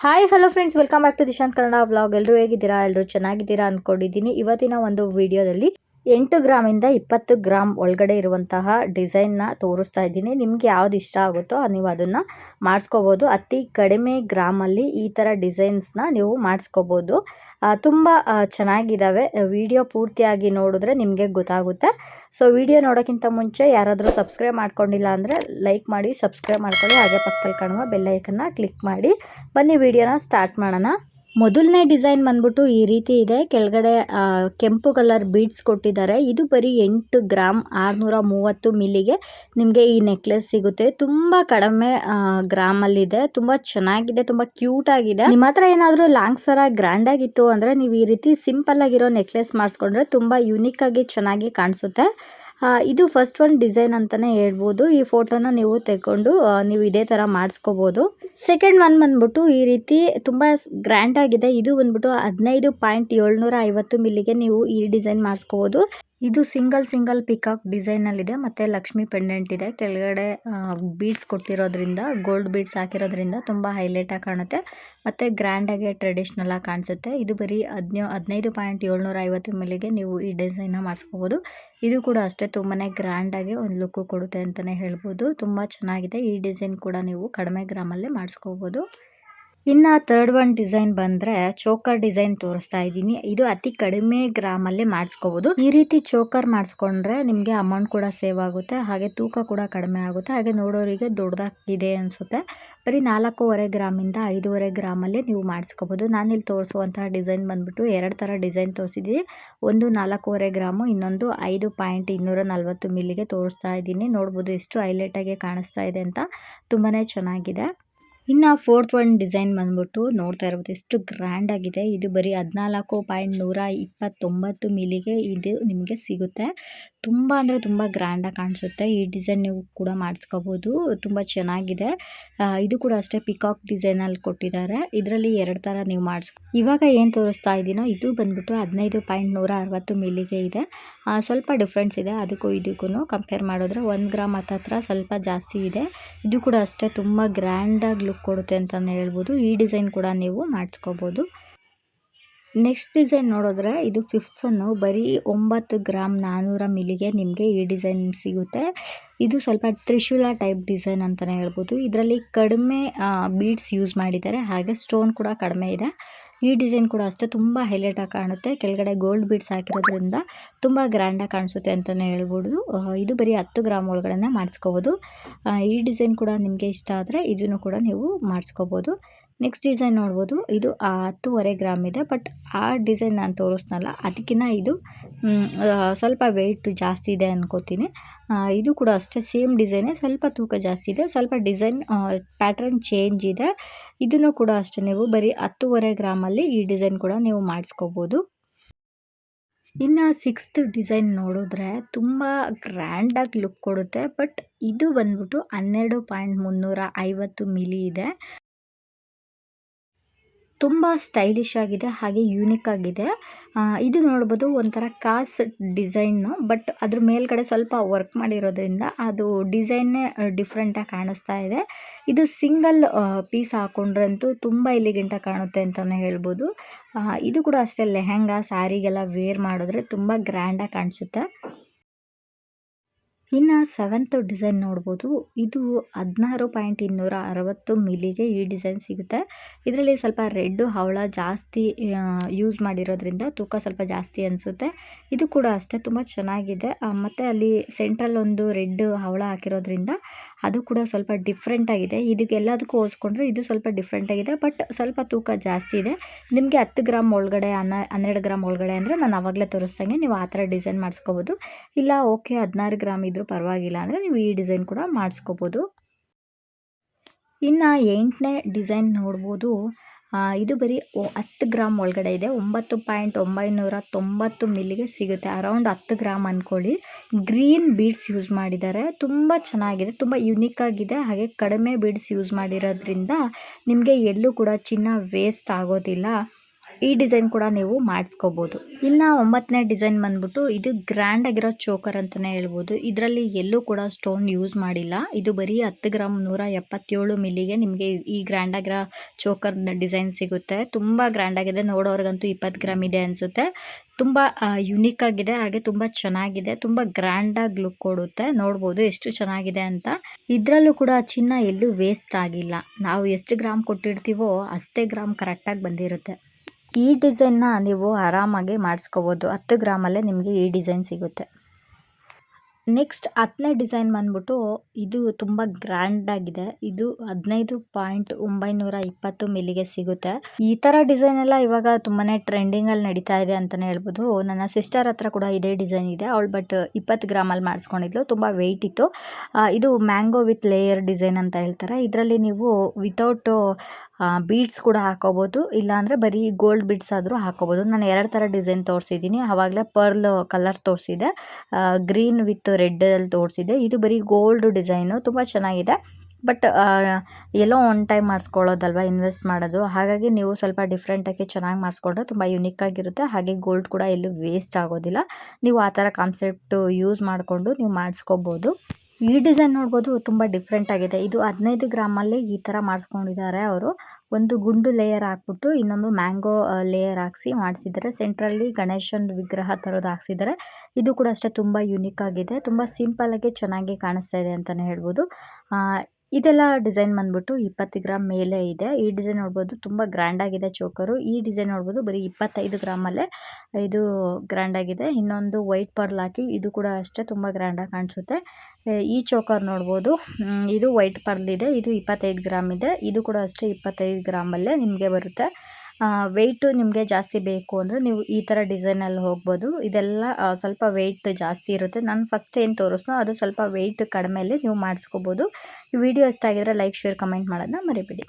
Hi hello friends welcome back to Dishant Kannada vlog ಎಲ್ಲರೂ ಹೇಗಿದ್ದೀರಾ? ಎಲ್ಲರೂ ಚೆನ್ನಾಗಿದ್ದೀರಾ ಅಂದ್ಕೊಂಡಿದ್ದೀನಿ ಇವತ್ತಿನ ಒಂದು ವಿಡಿಯೋದಲ್ಲಿ ಎಂಟು ಗ್ರಾಮಿಂದ ಇಪ್ಪತ್ತು ಗ್ರಾಮ್ ಒಳಗಡೆ ಇರುವಂತಹ ಡಿಸೈನ್ನ ತೋರಿಸ್ತಾ ಇದ್ದೀನಿ. ನಿಮ್ಗೆ ಯಾವ್ದು ಇಷ್ಟ ಆಗುತ್ತೋ ನೀವು ಅದನ್ನು ಮಾಡಿಸ್ಕೋಬೋದು. ಅತಿ ಕಡಿಮೆ ಗ್ರಾಮಲ್ಲಿ ಈ ಥರ ಡಿಸೈನ್ಸ್ನ ನೀವು ಮಾಡಿಸ್ಕೋಬೋದು. ತುಂಬ ಚೆನ್ನಾಗಿದ್ದಾವೆ ವಿಡಿಯೋ ಪೂರ್ತಿಯಾಗಿ ನೋಡಿದ್ರೆ ನಿಮಗೆ ಗೊತ್ತಾಗುತ್ತೆ. ಸೊ, ವಿಡಿಯೋ ನೋಡೋಕ್ಕಿಂತ ಮುಂಚೆ ಯಾರಾದರೂ ಸಬ್ಸ್ಕ್ರೈಬ್ ಮಾಡ್ಕೊಂಡಿಲ್ಲ ಅಂದರೆ ಲೈಕ್ ಮಾಡಿ, ಸಬ್ಸ್ಕ್ರೈಬ್ ಮಾಡ್ಕೊಳ್ಳಿ. ಹಾಗೆ ಪಕ್ಕದಲ್ಲಿ ಕಾಣುವ ಬೆಲ್ಲೈಕನ್ನ ಕ್ಲಿಕ್ ಮಾಡಿ. ಬನ್ನಿ, ವಿಡಿಯೋನ ಸ್ಟಾರ್ಟ್ ಮಾಡೋಣ. ಮೊದಲನೇ ಡಿಸೈನ್ ಬಂದ್ಬಿಟ್ಟು ಈ ರೀತಿ ಇದೆ. ಕೆಳಗಡೆ ಕೆಂಪು ಕಲರ್ ಬೀಡ್ಸ್ ಕೊಟ್ಟಿದ್ದಾರೆ. ಇದು ಬರೀ ಎಂಟು ಗ್ರಾಮ್ ಆರುನೂರ ಮೂವತ್ತು ಮಿಲ್ಲಿಗೆ ನಿಮಗೆ ಈ ನೆಕ್ಲೆಸ್ ಸಿಗುತ್ತೆ. ತುಂಬ ಕಡಿಮೆ ಗ್ರಾಮಲ್ಲಿದೆ. ತುಂಬ ಚೆನ್ನಾಗಿದೆ, ತುಂಬ ಕ್ಯೂಟ್ ಆಗಿದೆ. ನಿಮ್ಮ ಹತ್ರ ಏನಾದರೂ ಲಾಂಗ್ ಸರ ಗ್ರ್ಯಾಂಡ್ ಆಗಿತ್ತು ಅಂದರೆ ನೀವು ಈ ರೀತಿ ಸಿಂಪಲ್ ಆಗಿರೋ ನೆಕ್ಲೆಸ್ ಮಾಡಿಸ್ಕೊಂಡ್ರೆ ತುಂಬ ಯುನೀಕ್ ಆಗಿ ಚೆನ್ನಾಗಿ ಕಾಣಿಸುತ್ತೆ. ಇದು ಫಸ್ಟ್ ಒನ್ ಡಿಸೈನ್ ಅಂತಲೇ ಹೇಳ್ಬೋದು. ಈ ಫೋಟೋನ ನೀವು ತೆಕ್ಕೊಂಡು ನೀವು ಇದೇ ಥರ ಮಾಡಿಸ್ಕೋಬೋದು. ಸೆಕೆಂಡ್ ಒನ್ ಬಂದ್ಬಿಟ್ಟು ಈ ರೀತಿ ತುಂಬ ಗ್ರ್ಯಾಂಡ್ ಆಗಿದೆ. ಇದು ಬಂದ್ಬಿಟ್ಟು ಹದಿನೈದು ಪಾಯಿಂಟ್ ಏಳ್ನೂರ ಐವತ್ತು ಮಿಲ್ಲಿಗೆ ನೀವು ಈ ಡಿಸೈನ್ ಮಾಡಿಸ್ಕೋಬೋದು. ಇದು ಸಿಂಗಲ್ ಸಿಂಗಲ್ ಪಿಕಾಕ್ ಇದೆ ಮತ್ತೆ ಲಕ್ಷ್ಮಿ ಪೆಂಡೆಂಟ್ ಇದೆ. ಕೆಳಗಡೆ ಬೀಡ್ಸ್ ಕೊಟ್ಟಿರೋದ್ರಿಂದ ಗೋಲ್ಡ್ ಬೀಡ್ಸ್ ಹಾಕಿರೋದ್ರಿಂದ ತುಂಬಾ ಹೈಲೈಟ್ ಆಗಿ ಕಾಣುತ್ತೆ. ಮತ್ತೆ ಗ್ರ್ಯಾಂಡ್ ಆಗಿ ಟ್ರೆಡಿಷನಲ್ ಟ್ರೆಡಿಷ್ನಲಾಗಿ ಕಾಣಿಸುತ್ತೆ. ಇದು ಬರೀ ಹದಿನೋ, ಹದಿನೈದು ಪಾಯಿಂಟ್ ಏಳ್ನೂರ ಐವತ್ತು ಮೇಲೆಗೆ ನೀವು ಈ ಡಿಸೈನ್ನ ಮಾಡಿಸ್ಕೋಬೋದು. ಇದು ಕೂಡ ಅಷ್ಟೇ ತುಂಬಾ ಗ್ರ್ಯಾಂಡಾಗಿ ಒಂದು ಲುಕ್ ಕೊಡುತ್ತೆ ಅಂತಾನೆ ಹೇಳ್ಬೋದು. ತುಂಬಾ ಚೆನ್ನಾಗಿದೆ. ಈ ಡಿಸೈನ್ ಕೂಡ ನೀವು ಕಡಿಮೆ ಗ್ರಾಮಲ್ಲೇ ಮಾಡಿಸ್ಕೋಬೋದು. ಇನ್ನು ಥರ್ಡ್ ಒನ್ ಡಿಸೈನ್ ಬಂದರೆ ಚೋಕರ್ ಡಿಸೈನ್ ತೋರಿಸ್ತಾ ಇದ್ದೀನಿ. ಇದು ಅತಿ ಕಡಿಮೆ ಗ್ರಾಮಲ್ಲಿ ಮಾಡಿಸ್ಕೋಬೋದು. ಈ ರೀತಿ ಚೋಕರ್ ಮಾಡಿಸ್ಕೊಂಡ್ರೆ ನಿಮಗೆ ಅಮೌಂಟ್ ಕೂಡ ಸೇವ್ ಆಗುತ್ತೆ, ಹಾಗೆ ತೂಕ ಕೂಡ ಕಡಿಮೆ ಆಗುತ್ತೆ. ಹಾಗೆ ನೋಡೋರಿಗೆ ದೊಡ್ಡದಾಗಿದೆ ಅನಿಸುತ್ತೆ. ಬರೀ ನಾಲ್ಕೂವರೆ ಗ್ರಾಮಿಂದ ಐದೂವರೆ ಗ್ರಾಮಲ್ಲಿ ನೀವು ಮಾಡಿಸ್ಕೋಬೋದು. ನಾನಿಲ್ಲಿ ತೋರಿಸುವಂತಹ ಡಿಸೈನ್ ಬಂದ್ಬಿಟ್ಟು ಎರಡು ಥರ ಡಿಸೈನ್ ತೋರಿಸಿದ್ದೀನಿ. ಒಂದು ನಾಲ್ಕೂವರೆ ಗ್ರಾಮು ಇನ್ನೊಂದು ಐದು ಪಾಯಿಂಟ್ ಇನ್ನೂರ ನಲ್ವತ್ತು ಮಿಲ್ಲಿಗೆ ತೋರಿಸ್ತಾ ಇದ್ದೀನಿ. ನೋಡ್ಬೋದು ಎಷ್ಟು ಹೈಲೈಟಾಗಿ ಕಾಣಿಸ್ತಾ ಇದೆ ಅಂತ. ತುಂಬಾ ಚೆನ್ನಾಗಿದೆ. ಇನ್ನು ಫೋರ್ತ್ ಒನ್ ಡಿಸೈನ್ ಬಂದ್ಬಿಟ್ಟು ನೋಡ್ತಾ ಇರ್ಬೋದು. ಎಷ್ಟು ಗ್ರ್ಯಾಂಡ್ ಆಗಿದೆ. ಇದು ಬರೀ ಹದಿನಾಲ್ಕು ಪಾಯಿಂಟ್ ನೂರ ಇಪ್ಪತ್ತೊಂಬತ್ತು ಮಿಲಿಗೆ ಇದು ನಿಮಗೆ ಸಿಗುತ್ತೆ. ತುಂಬ ಅಂದರೆ ತುಂಬ ಗ್ರ್ಯಾಂಡಾಗಿ ಕಾಣಿಸುತ್ತೆ. ಈ ಡಿಸೈನ್ ನೀವು ಕೂಡ ಮಾಡಿಸ್ಕೋಬೋದು. ತುಂಬ ಚೆನ್ನಾಗಿದೆ. ಇದು ಕೂಡ ಅಷ್ಟೇ ಪಿಕಾಕ್ ಡಿಸೈನಲ್ಲಿ ಕೊಟ್ಟಿದ್ದಾರೆ. ಇದರಲ್ಲಿ ಎರಡು ಥರ ನೀವು ಮಾಡಿಸ್ಕೊ ಇವಾಗ ಏನು ತೋರಿಸ್ತಾ ಇದ್ದೀನೋ ಇದು ಬಂದ್ಬಿಟ್ಟು ಹದಿನೈದು ಪಾಯಿಂಟ್ ನೂರ ಅರವತ್ತು ಮಿಲಿಗೆ ಇದೆ. ಸ್ವಲ್ಪ ಡಿಫ್ರೆನ್ಸ್ ಇದೆ. ಅದಕ್ಕೂ ಇದಕ್ಕೂ ಕಂಪೇರ್ ಮಾಡಿದ್ರೆ ಒಂದು ಗ್ರಾಮ್ ಹತ್ತತ್ರ ಸ್ವಲ್ಪ ಜಾಸ್ತಿ ಇದೆ. ಇದು ಕೂಡ ಅಷ್ಟೇ ತುಂಬ ಗ್ರ್ಯಾಂಡಾಗಿ ಲುಕ್ ಕೊಡುತ್ತೆ ಅಂತಲೇ ಹೇಳ್ಬೋದು. ಈ ಡಿಸೈನ್ ಕೂಡ ನೀವು ಮಾಡಿಸ್ಕೋಬೋದು. ನೆಕ್ಸ್ಟ್ ಡಿಸೈನ್ ನೋಡಿದ್ರೆ ಇದು ಫಿಫ್ತ್ ಒನ್ನು ಬರೀ ಒಂಬತ್ತು ಗ್ರಾಮ್ ನಾನ್ನೂರ ಮಿಲಿಗೆ ನಿಮಗೆ ಈ ಡಿಸೈನ್ ಸಿಗುತ್ತೆ. ಇದು ಸ್ವಲ್ಪ ತ್ರಿಶೂಲ ಟೈಪ್ ಡಿಸೈನ್ ಅಂತಲೇ ಹೇಳ್ಬೋದು. ಇದರಲ್ಲಿ ಕಡಿಮೆ ಬೀಡ್ಸ್ ಯೂಸ್ ಮಾಡಿದ್ದಾರೆ. ಹಾಗೆ ಸ್ಟೋನ್ ಕೂಡ ಕಡಿಮೆ ಇದೆ. ಈ ಡಿಸೈನ್ ಕೂಡ ಅಷ್ಟೇ ತುಂಬ ಹೈಲೈಟಾಗಿ ಕಾಣುತ್ತೆ. ಕೆಳಗಡೆ ಗೋಲ್ಡ್ ಬೀಡ್ಸ್ ಹಾಕಿರೋದ್ರಿಂದ ತುಂಬ ಗ್ರ್ಯಾಂಡಾಗಿ ಕಾಣಿಸುತ್ತೆ ಅಂತಲೇ ಹೇಳ್ಬೋದು. ಇದು ಬರೀ ಹತ್ತು ಗ್ರಾಮ್ ಒಳಗಡೆ ಮಾಡಿಸ್ಕೋಬೋದು. ಈ ಡಿಸೈನ್ ಕೂಡ ನಿಮಗೆ ಇಷ್ಟ ಆದರೆ ಇದನ್ನು ಕೂಡ ನೀವು ಮಾಡಿಸ್ಕೋಬೋದು. ನೆಕ್ಸ್ಟ್ ಡಿಸೈನ್ ನೋಡ್ಬೋದು. ಇದು ಹತ್ತುವರೆ ಗ್ರಾಮ್ ಇದೆ ಬಟ್ ಆ ಡಿಸೈನ್ ನಾನು ತೋರಿಸ್ನಲ್ಲ. ಅದಕ್ಕಿಂತ ಇದು ಸ್ವಲ್ಪ ವೆಯ್ಟ್ ಜಾಸ್ತಿ ಇದೆ ಅನ್ಕೋತೀನಿ. ಇದು ಕೂಡ ಅಷ್ಟೇ ಸೇಮ್ ಡಿಸೈನೇ ಸ್ವಲ್ಪ ತೂಕ ಜಾಸ್ತಿ ಇದೆ, ಸ್ವಲ್ಪ ಡಿಸೈನ್ ಪ್ಯಾಟ್ರನ್ ಚೇಂಜ್ ಇದೆ. ಇದನ್ನು ಕೂಡ ಅಷ್ಟೇ, ನೀವು ಬರೀ ಹತ್ತುವರೆ ಗ್ರಾಮಲ್ಲಿ ಈ ಡಿಸೈನ್ ಕೂಡ ನೀವು ಮಾಡಿಸ್ಕೋಬೋದು. ಇನ್ನು ಸಿಕ್ಸ್ತ್ ಡಿಸೈನ್ ನೋಡಿದ್ರೆ ತುಂಬ ಗ್ರ್ಯಾಂಡಾಗಿ ಲುಕ್ ಕೊಡುತ್ತೆ ಬಟ್ ಇದು ಬಂದ್ಬಿಟ್ಟು ಹನ್ನೆರಡು ಪಾಯಿಂಟ್ ಮುನ್ನೂರ ಐವತ್ತು ಮಿಲಿ ಇದೆ. ತುಂಬ ಸ್ಟೈಲಿಶ್ ಆಗಿದೆ, ಹಾಗೆ ಯೂನಿಕ್ ಆಗಿದೆ. ಇದು ನೋಡ್ಬೋದು ಒಂಥರ ಕಾಸ್ ಡಿಸೈನು ಬಟ್ ಅದ್ರ ಮೇಲ್ಗಡೆ ಸ್ವಲ್ಪ ವರ್ಕ್ ಮಾಡಿರೋದ್ರಿಂದ ಅದು ಡಿಸೈನ್ನೇ ಡಿಫ್ರೆಂಟಾಗಿ ಕಾಣಿಸ್ತಾ ಇದೆ. ಇದು ಸಿಂಗಲ್ ಪೀಸ್ ಹಾಕೊಂಡ್ರಂತೂ ತುಂಬ ಇಲ್ಲಿಗಿಂತ ಕಾಣುತ್ತೆ ಅಂತಲೇ ಹೇಳ್ಬೋದು. ಇದು ಕೂಡ ಅಷ್ಟೇ ಲೆಹೆಂಗಾ ಸ್ಯಾರಿಗೆಲ್ಲ ವೇರ್ ಮಾಡಿದ್ರೆ ತುಂಬ ಗ್ರ್ಯಾಂಡಾಗಿ ಕಾಣಿಸುತ್ತೆ. ಇನ್ನು ಸೆವೆಂತ್ ಡಿಸೈನ್ ನೋಡ್ಬೋದು. ಇದು ಹದಿನಾರು ಪಾಯಿಂಟ್ ಇನ್ನೂರ ಅರವತ್ತು ಮಿಲಿಗೆ ಈ ಡಿಸೈನ್ ಸಿಗುತ್ತೆ. ಇದರಲ್ಲಿ ಸ್ವಲ್ಪ ರೆಡ್ಡು, ಹವಳ ಜಾಸ್ತಿ ಯೂಸ್ ಮಾಡಿರೋದ್ರಿಂದ ತೂಕ ಸ್ವಲ್ಪ ಜಾಸ್ತಿ ಅನಿಸುತ್ತೆ. ಇದು ಕೂಡ ಅಷ್ಟೇ, ತುಂಬ ಚೆನ್ನಾಗಿದೆ. ಮತ್ತು ಅಲ್ಲಿ ಸೆಂಟ್ರಲ್ ಒಂದು ರೆಡ್ ಹವಳ ಹಾಕಿರೋದ್ರಿಂದ ಅದು ಕೂಡ ಸ್ವಲ್ಪ ಡಿಫ್ರೆಂಟ್ ಆಗಿದೆ. ಇದಕ್ಕೆಲ್ಲದಕ್ಕೂ ಹೋಲಿಸ್ಕೊಂಡ್ರೆ ಇದು ಸ್ವಲ್ಪ ಡಿಫ್ರೆಂಟ್ ಆಗಿದೆ. ಬಟ್ ಸ್ವಲ್ಪ ತೂಕ ಜಾಸ್ತಿ ಇದೆ. ನಿಮಗೆ ಹತ್ತು ಗ್ರಾಮ್ ಒಳಗಡೆ ಅನ್ನ ಹನ್ನೆರಡು ಗ್ರಾಮ್ ಒಳಗಡೆ ಅಂದರೆ ನಾನು ಆವಾಗಲೇ ತೋರಿಸ್ದಂಗೆ ನೀವು ಆ ಥರ ಡಿಸೈನ್ ಮಾಡಿಸ್ಕೋಬೋದು. ಇಲ್ಲ ಓಕೆ ಹದಿನಾರು ಗ್ರಾಮ್ ಇದ್ದರೂ ಪರವಾಗಿಲ್ಲ ಅಂದರೆ ನೀವು ಈ ಡಿಸೈನ್ ಕೂಡ ಮಾಡಿಸ್ಕೋಬೋದು. ಇನ್ನು ಎಂಟನೇ ಡಿಸೈನ್ ನೋಡ್ಬೋದು. ಇದು ಬರೀ ಹತ್ತು ಗ್ರಾಮ್ ಒಳಗಡೆ ಇದೆ. ಒಂಬತ್ತು ಪಾಯಿಂಟ್ ಒಂಬೈನೂರ ತೊಂಬತ್ತು ಮಿಲ್ಲಿಗೆ ಸಿಗುತ್ತೆ. ಅರೌಂಡ್ ಹತ್ತು ಗ್ರಾಮ್ ಅಂದ್ಕೊಳ್ಳಿ ಗ್ರೀನ್ ಬೀಡ್ಸ್ ಯೂಸ್ ಮಾಡಿದ್ದಾರೆ. ತುಂಬ ಚೆನ್ನಾಗಿದೆ. ತುಂಬ ಯುನೀಕ್ ಆಗಿದೆ. ಹಾಗೆ ಕಡಿಮೆ ಬೀಡ್ಸ್ ಯೂಸ್ ಮಾಡಿರೋದ್ರಿಂದ ನಿಮಗೆ ಎಲ್ಲೂ ಕೂಡ ಚಿನ್ನ ವೇಸ್ಟ್ ಆಗೋದಿಲ್ಲ. ಈ ಡಿಸೈನ್ ಕೂಡ ನೀವು ಮಾಡಿಸ್ಕೋಬೋದು. ಇನ್ನು ಒಂಬತ್ತನೇ ಡಿಸೈನ್ ಬಂದ್ಬಿಟ್ಟು ಇದು ಗ್ರ್ಯಾಂಡ್ ಆಗಿರೋ ಚೋಕರ್ ಅಂತಲೇ ಹೇಳ್ಬೋದು. ಇದರಲ್ಲಿ ಎಲ್ಲೂ ಕೂಡ ಸ್ಟೋನ್ ಯೂಸ್ ಮಾಡಿಲ್ಲ. ಇದು ಬರೀ ಹತ್ತು ಗ್ರಾಮ್ ನೂರ ಎಪ್ಪತ್ತೇಳು ಮಿಲ್ಲಿಗೆ ನಿಮಗೆ ಈ ಗ್ರ್ಯಾಂಡ್ ಆಗಿರೋ ಚೋಕರ್ ಡಿಸೈನ್ ಸಿಗುತ್ತೆ. ತುಂಬ ಗ್ರ್ಯಾಂಡ್ ಆಗಿದೆ. ನೋಡೋರ್ಗಂತೂ ಇಪ್ಪತ್ತು ಗ್ರಾಮ್ ಇದೆ ಅನಿಸುತ್ತೆ. ತುಂಬ ಯುನೀಕ್ ಆಗಿದೆ. ಹಾಗೆ ತುಂಬ ಚೆನ್ನಾಗಿದೆ. ತುಂಬ ಗ್ರ್ಯಾಂಡಾಗಿ ಲುಕ್ ಕೊಡುತ್ತೆ. ನೋಡ್ಬೋದು ಎಷ್ಟು ಚೆನ್ನಾಗಿದೆ ಅಂತ. ಇದರಲ್ಲೂ ಕೂಡ ಚಿನ್ನ ಎಲ್ಲೂ ವೇಸ್ಟ್ ಆಗಿಲ್ಲ. ನಾವು ಎಷ್ಟು ಗ್ರಾಮ್ ಕೊಟ್ಟಿರ್ತೀವೋ ಅಷ್ಟೇ ಗ್ರಾಮ್ ಕರೆಕ್ಟಾಗಿ ಬಂದಿರುತ್ತೆ. ಈ ಡಿಸೈನ್ನ ನೀವು ಆರಾಮಾಗಿ ಮಾಡಿಸ್ಕೋಬೋದು. ಹತ್ತು ಗ್ರಾಮಲ್ಲೇ ನಿಮಗೆ ಈ ಡಿಸೈನ್ ಸಿಗುತ್ತೆ. ನೆಕ್ಸ್ಟ್ ಹತ್ತನೇ ಡಿಸೈನ್ ಬಂದ್ಬಿಟ್ಟು ಇದು ತುಂಬ ಗ್ರ್ಯಾಂಡ್ ಆಗಿದೆ. ಇದು ಹದಿನೈದು ಪಾಯಿಂಟ್ ಒಂಬೈನೂರ ಇಪ್ಪತ್ತು ಮಿಲಿಗೆ ಸಿಗುತ್ತೆ. ಈ ಥರ ಡಿಸೈನ್ ಎಲ್ಲ ಇವಾಗ ತುಂಬಾ ಟ್ರೆಂಡಿಂಗಲ್ಲಿ ನಡೀತಾ ಇದೆ ಅಂತಲೇ ಹೇಳ್ಬೋದು. ನನ್ನ ಸಿಸ್ಟರ್ ಹತ್ರ ಕೂಡ ಇದೇ ಡಿಸೈನ್ ಇದೆ. ಅವಳು ಬಟ್ ಇಪ್ಪತ್ತು ಗ್ರಾಮಲ್ಲಿ ಮಾಡಿಸ್ಕೊಂಡಿದ್ಲು. ತುಂಬ ವೆಯ್ಟ್ ಇತ್ತು. ಇದು ಮ್ಯಾಂಗೋ ವಿತ್ ಲೇಯರ್ ಡಿಸೈನ್ ಅಂತ ಹೇಳ್ತಾರೆ. ಇದರಲ್ಲಿ ನೀವು ವಿತೌಟ್ ಬೀಡ್ಸ್ ಕೂಡ ಹಾಕೋಬೋದು. ಇಲ್ಲಾಂದರೆ ಬರೀ ಗೋಲ್ಡ್ ಬೀಡ್ಸ್ ಆದರೂ ಹಾಕೋಬೋದು. ನಾನು ಎರಡು ಥರ ಡಿಸೈನ್ ತೋರಿಸಿದ್ದೀನಿ. ಆವಾಗಲೇ ಪರ್ಲ್ ಕಲರ್ ತೋರಿಸಿದೆ. ಗ್ರೀನ್ ವಿತ್ ರೆಡ್ಡಲ್ಲಿ ತೋರಿಸಿದೆ. ಇದು ಬರೀ ಗೋಲ್ಡ್ ಡಿಸೈನು ತುಂಬ ಚೆನ್ನಾಗಿದೆ. ಬಟ್ ಎಲ್ಲೋ ಒನ್ ಟೈಮ್ ಮಾಡಿಸ್ಕೊಳ್ಳೋದಲ್ವ ಇನ್ವೆಸ್ಟ್ ಮಾಡೋದು. ಹಾಗಾಗಿ ನೀವು ಸ್ವಲ್ಪ ಡಿಫ್ರೆಂಟಾಗಿ ಚೆನ್ನಾಗಿ ಮಾಡಿಸ್ಕೊಂಡ್ರೆ ತುಂಬ ಯುನಿಕ್ ಆಗಿರುತ್ತೆ. ಹಾಗೆ ಗೋಲ್ಡ್ ಕೂಡ ಎಲ್ಲೂ ವೇಸ್ಟ್ ಆಗೋದಿಲ್ಲ. ನೀವು ಆ ಥರ ಕಾನ್ಸೆಪ್ಟು ಯೂಸ್ ಮಾಡಿಕೊಂಡು ನೀವು ಮಾಡಿಸ್ಕೋಬೋದು. ಈ ಡಿಸೈನ್ ನೋಡ್ಬೋದು ತುಂಬ ಡಿಫ್ರೆಂಟ್ ಆಗಿದೆ. ಇದು ಹದಿನೈದು ಗ್ರಾಮಲ್ಲಿ ಈ ಥರ ಮಾಡಿಸ್ಕೊಂಡಿದ್ದಾರೆ ಅವರು. ಒಂದು ಗುಂಡು ಲೇಯರ್ ಹಾಕ್ಬಿಟ್ಟು ಇನ್ನೊಂದು ಮ್ಯಾಂಗೋ ಲೇಯರ್ ಹಾಕ್ಸಿ ಮಾಡಿಸಿದ್ದಾರೆ. ಸೆಂಟ್ರಲ್ಲಿ ಗಣೇಶನ ವಿಗ್ರಹ ಥರದ್ದು ಹಾಕ್ಸಿದ್ದಾರೆ. ಇದು ಕೂಡ ಅಷ್ಟೇ ತುಂಬ ಯುನಿಕ್ ಆಗಿದೆ. ತುಂಬ ಆಗಿ ಚೆನ್ನಾಗಿ ಕಾಣಿಸ್ತಾ ಇದೆ ಅಂತಲೇ ಹೇಳ್ಬೋದು. ಇದೆಲ್ಲ ಡಿಸೈನ್ ಬಂದ್ಬಿಟ್ಟು ಇಪ್ಪತ್ತು ಗ್ರಾಮ್ ಮೇಲೆ ಇದೆ. ಈ ಡಿಸೈನ್ ನೋಡ್ಬೋದು ತುಂಬ ಗ್ರ್ಯಾಂಡ್ ಆಗಿದೆ ಚೋಕರು. ಈ ಡಿಸೈನ್ ನೋಡ್ಬೋದು ಬರೀ ಇಪ್ಪತ್ತೈದು ಗ್ರಾಮಲ್ಲೇ ಇದು ಗ್ರ್ಯಾಂಡ್ ಆಗಿದೆ. ಇನ್ನೊಂದು ವೈಟ್ ಪರ್ಲ್ ಹಾಕಿ ಇದು ಕೂಡ ಅಷ್ಟೇ ತುಂಬ ಗ್ರ್ಯಾಂಡಾಗಿ ಕಾಣಿಸುತ್ತೆ. ಈ ಚೋಕರ್ ನೋಡ್ಬೋದು. ಇದು ವೈಟ್ ಪರ್ಲ್ ಇದೆ. ಇದು ಇಪ್ಪತ್ತೈದು ಗ್ರಾಮ್ ಇದೆ. ಇದು ಕೂಡ ಅಷ್ಟೇ ಇಪ್ಪತ್ತೈದು ಗ್ರಾಮಲ್ಲೇ ನಿಮಗೆ ಬರುತ್ತೆ. ವೆಯ್ಟು ನಿಮಗೆ ಜಾಸ್ತಿ ಬೇಕು ಅಂದರೆ ನೀವು ಈ ಥರ ಡಿಸೈನಲ್ಲಿ ಹೋಗ್ಬೋದು. ಇದೆಲ್ಲ ಸ್ವಲ್ಪ ವೆಯ್ಟ್ ಜಾಸ್ತಿ ಇರುತ್ತೆ. ನಾನು ಫಸ್ಟ್ ಏನು ತೋರಿಸ್ನೋ ಅದು ಸ್ವಲ್ಪ ವೆಯ್ಟ್ ಕಡಿಮೆಯಲ್ಲಿ ನೀವು ಮಾಡಿಸ್ಕೋಬೋದು. ಈ ವಿಡಿಯೋ ಇಷ್ಟ ಆಗಿದ್ರೆ ಲೈಕ್ ಶೇರ್ ಕಮೆಂಟ್ ಮಾಡೋದನ್ನ ಮರಿಬೇಡಿ.